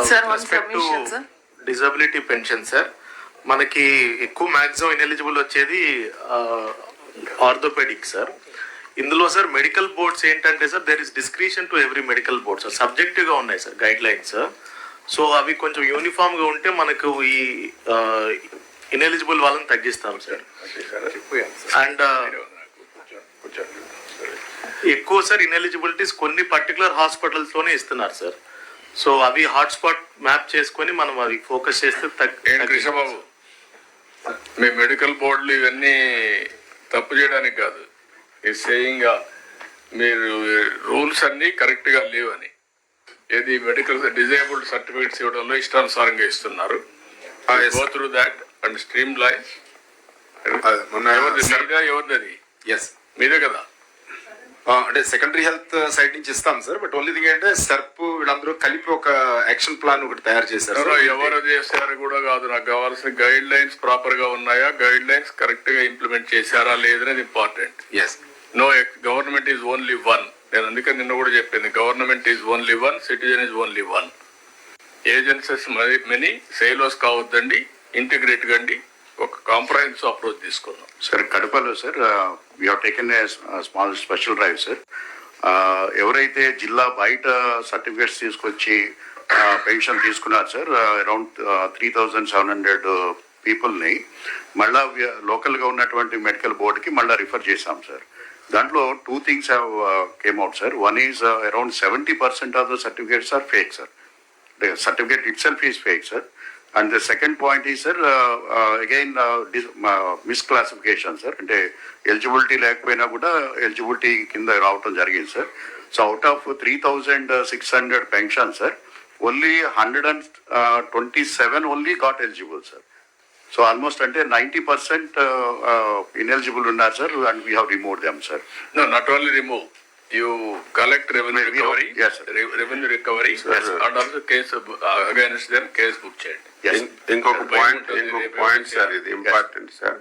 Respect to. Disability pension sir మనకి ఎక్కువ maximum ineligible వచ్చేది ఆర్థోపెడిక్ సార్ ఇందులో సార్ మెడికల్ బోర్డ్స్ ఏంటంటే sir there is discretion to every medical board sir సబ్జెక్టివ్గా ఉన్నాయి sir guide lines so అవి కొంచెం యూనిఫామ్గా ఉంటే మనకు ఈ ఇనెలిజిబుల్ వాళ్ళని తగ్గిస్తాం సార్ అండ్ ఎక్కువ సార్ ఇనెలిజిబిలిటీస్ కొన్ని పర్టికులర్ హాస్పిటల్స్లోనే ఇస్తున్నారు సార్ సో అవి హాట్స్పాట్ మ్యాప్ చేసుకొని మనం అవి ఫోకస్ చేస్తే కృష్ణబాబు? మీ మెడికల్ బోర్డులు ఇవన్నీ తప్పు చేయడానికి కాదు. ఈ సేయింగ్ మీరు రూల్స్ అన్ని కరెక్ట్గా లేవని. ఏది మెడికల్ డిజేబుల్డ్ సర్టిఫికేట్స్ ఇవ్వడంలో ఇష్టానుసారంగా ఇస్తున్నారు. Go through that and streamline మొన్న ఎవరిది? మీదా ఎవరిది అది? ఎస్ మీదే కదా? అంటే సెకండరీ హెల్త్ సైడ్ నుంచి ఇస్తాం సార్ బట్ ఓన్లీ థింగ్ ఏంటంటే సర్ప్ వీళ్ళందరూ కలిపి ఒక యాక్షన్ ప్లాన్ ఒకటి తయారు చేశారు ఎవరో చేశారు కూడా కాదు నాకు కావాల్సిన గైడ్ లైన్స్ ప్రాపర్గా ఉన్నాయా? గైడ్ లైన్స్ కరెక్ట్గా ఇంప్లిమెంట్ చేశారా? లేదనేది important Yes. No government is only one నేను అందుకని నిన్న కూడా చెప్పింది government is only one citizen is only one agencies many silos కావద్దండి integrate కండి ఒక కాంప్రహెన్సివ్ అప్రోచ్ తీసుకుందాం. సార్ కడపలో sir we taken a small special drive sir. ఎవరైతే జిల్లా బయట సర్టిఫికేట్స్ తీసుకొచ్చి పెన్షన్ తీసుకున్నారు sir around three thousand seven hundred పీపుల్ని మళ్ళా లోకల్గా ఉన్నటువంటి మెడికల్ బోర్డుకి మళ్ళీ రిఫర్ చేశాం సార్. దాంట్లో two things have came out sir. One is around seventy percent of the certificates are fake sir. Certificate itself is fake sir. And the second point ఈ sir again misclassification sir అంటే eligibility లేకపోయినా కూడా eligibility కింద రావటం జరిగింది sir so out of three thousand six hundred pension sir only hundred and twenty seven only got eligible sir so almost అంటే ninety percent ineligible ఉన్నారు sir and we have remove them sir not only remove you collect revenue We- we- recovery yes, sir. Revenue recovery and also case against them case book చేయండి. Yes. ఇం- ఇంకొక భయం point ఉంటుంది, ఇంకొక point ఎవరికి sir ఇది important sir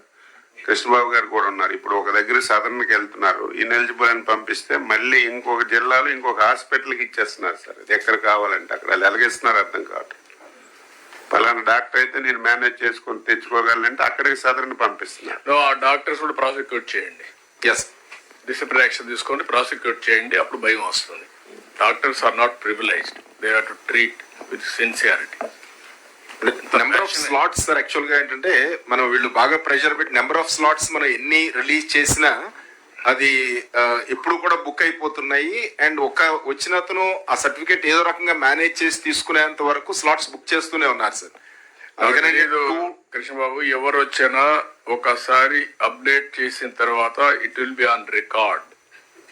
Krishnababu garu కూడా ఉన్నారు. ఇప్పుడు ఒక దగ్గర సదర్న్కి వెళ్తున్నారు. ఇన్ఎలిజిబుల్ అని పంపిస్తే మళ్ళీ ఇంకొక జిల్లాలో ఇంకొక హాస్పిటల్కి ఇచ్చేస్తున్నారు సార్ ఇది ఎక్కడ కావాలంటే అక్కడ. వాళ్ళు ఎలాగిస్తున్నారు అర్థం కావట్లేదు. పలానా డాక్టర్ అయితే నేను మేనేజ్ చేసుకొని తెచ్చుకోగలంటే అక్కడికి సదర్ని పంపిస్తున్నారు. నో ఆ డాక్టర్స్ కూడా ప్రాసిక్యూట్ చేయండి. ఎస్ డిసిప్లిన్ యాక్షన్ తీసుకోండి ప్రాసిక్యూట్ చేయండి అప్పుడు భయం వస్తుంది. Doctors are not privileged they are to treat with sincerity number of slots sir యాక్చువల్గా ఏంటంటే మనం వీళ్ళు బాగా ప్రెషర్ పెట్టి నెంబర్ ఆఫ్ స్లాట్స్ మనం ఎన్ని రిలీజ్ చేసినా అది ఎప్పుడు కూడా బుక్ అయిపోతున్నాయి. అండ్ ఒక వచ్చిన అతను ఆ సర్టిఫికేట్ ఏదో రకంగా మేనేజ్ చేసి తీసుకునేంత వరకు స్లాట్స్ బుక్ చేస్తూనే ఉన్నారు సార్ కృష్ణబాబు ఎవరు వచ్చినా ఒకసారి అప్డేట్ చేసిన తర్వాత it will be on record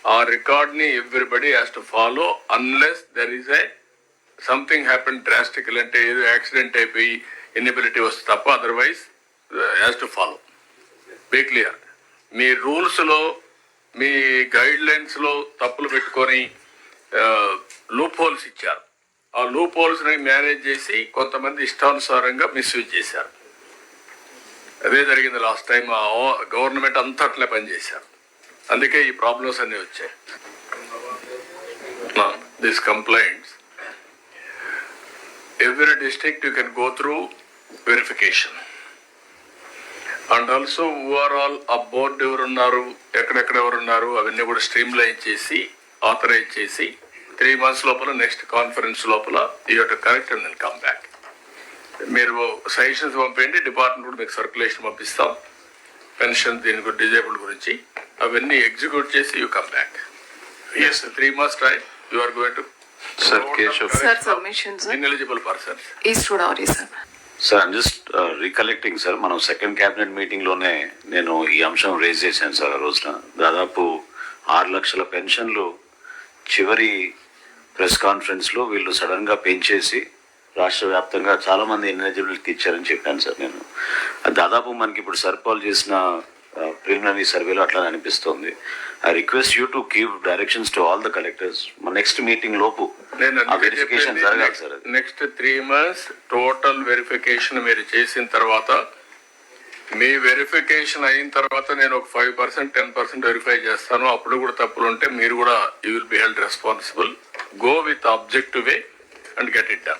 ఆ రికార్డ్ని everybody has to follow unless there is a something happen drastical అంటే ఏదో యాక్సిడెంట్ అయిపోయి ఇన్ఎబిలిటీ వస్తే తప్ప uh, otherwise has to follow be clear మీ రూల్స్లో మీ గైడ్ లైన్స్లో తప్పులు పెట్టుకొని లూప్ హోల్స్ ఇచ్చారు. ఆ లూప్ పోల్స్ని మేనేజ్ చేసి కొంతమంది ఇష్టానుసారంగా మిస్యూజ్ చేశారు. అదే జరిగింది లాస్ట్ టైం ఆ గవర్నమెంట్ అంతా అట్లే పనిచేశారు. అందుకే ఈ ప్రాబ్లమ్స్ అన్నీ వచ్చాయి. This complaints every district you can go through verification and also overall ఆ బోర్డు ఎవరున్నారు ఎక్కడెక్కడ ఎవరున్నారు అవన్నీ కూడా స్ట్రీమ్ లైన్ చేసి ఆథరైజ్ చేసి త్రీ మంత్స్ లోపల నెక్స్ట్ కాన్ఫరెన్స్ లోపల ఈ యొక్క correct and then come back మీరు సజెషన్స్ పంపేయండి డిపార్ట్మెంట్ కూడా మీకు సర్క్యులేషన్ పంపిస్తాం. పెన్షన్ దీని గురించి డిజేబుల్ గురించి. అవన్నీ ఎగ్జిక్యూట్ చేసి you come back as three months time you are going to Sir, Keshav. Sir, submission, sir. Ineligible persons East Godavari, sir. Sir I'm just recollecting sir మనం second cabinet మీటింగ్లోనే నేను ఈ అంశం రేజ్ చేశాను sir ఆ రోజున. దాదాపు ఆరు లక్షల పెన్షన్లు చివరి ప్రెస్ కాన్ఫరెన్స్లో వీళ్ళు సడన్గా పెంచేసి రాష్ట్ర వ్యాప్తంగా చాలామంది ఎలిజిబిలిటీ ఇచ్చారని చెప్పాను సార్ నేను. దాదాపు మనకి ఇప్పుడు సర్పాల్ చేసిన ప్రిలిమినరీ సర్వేలో అట్లా అనిపిస్తోంది. I request you to give directions to all the collectors. మన నెక్స్ట్ మీటింగ్ లోపు వెరిఫికేషన్ జరగాలి sir next three months total verification మీరు చేసిన తర్వాత మీ వెరిఫికేషన్ అయిన తర్వాత నేను ఒక five percent ten percent verify చేస్తాను. అప్పుడు కూడా తప్పులు ఉంటే మీరు కూడా you will be held responsible go with objective way and get it done.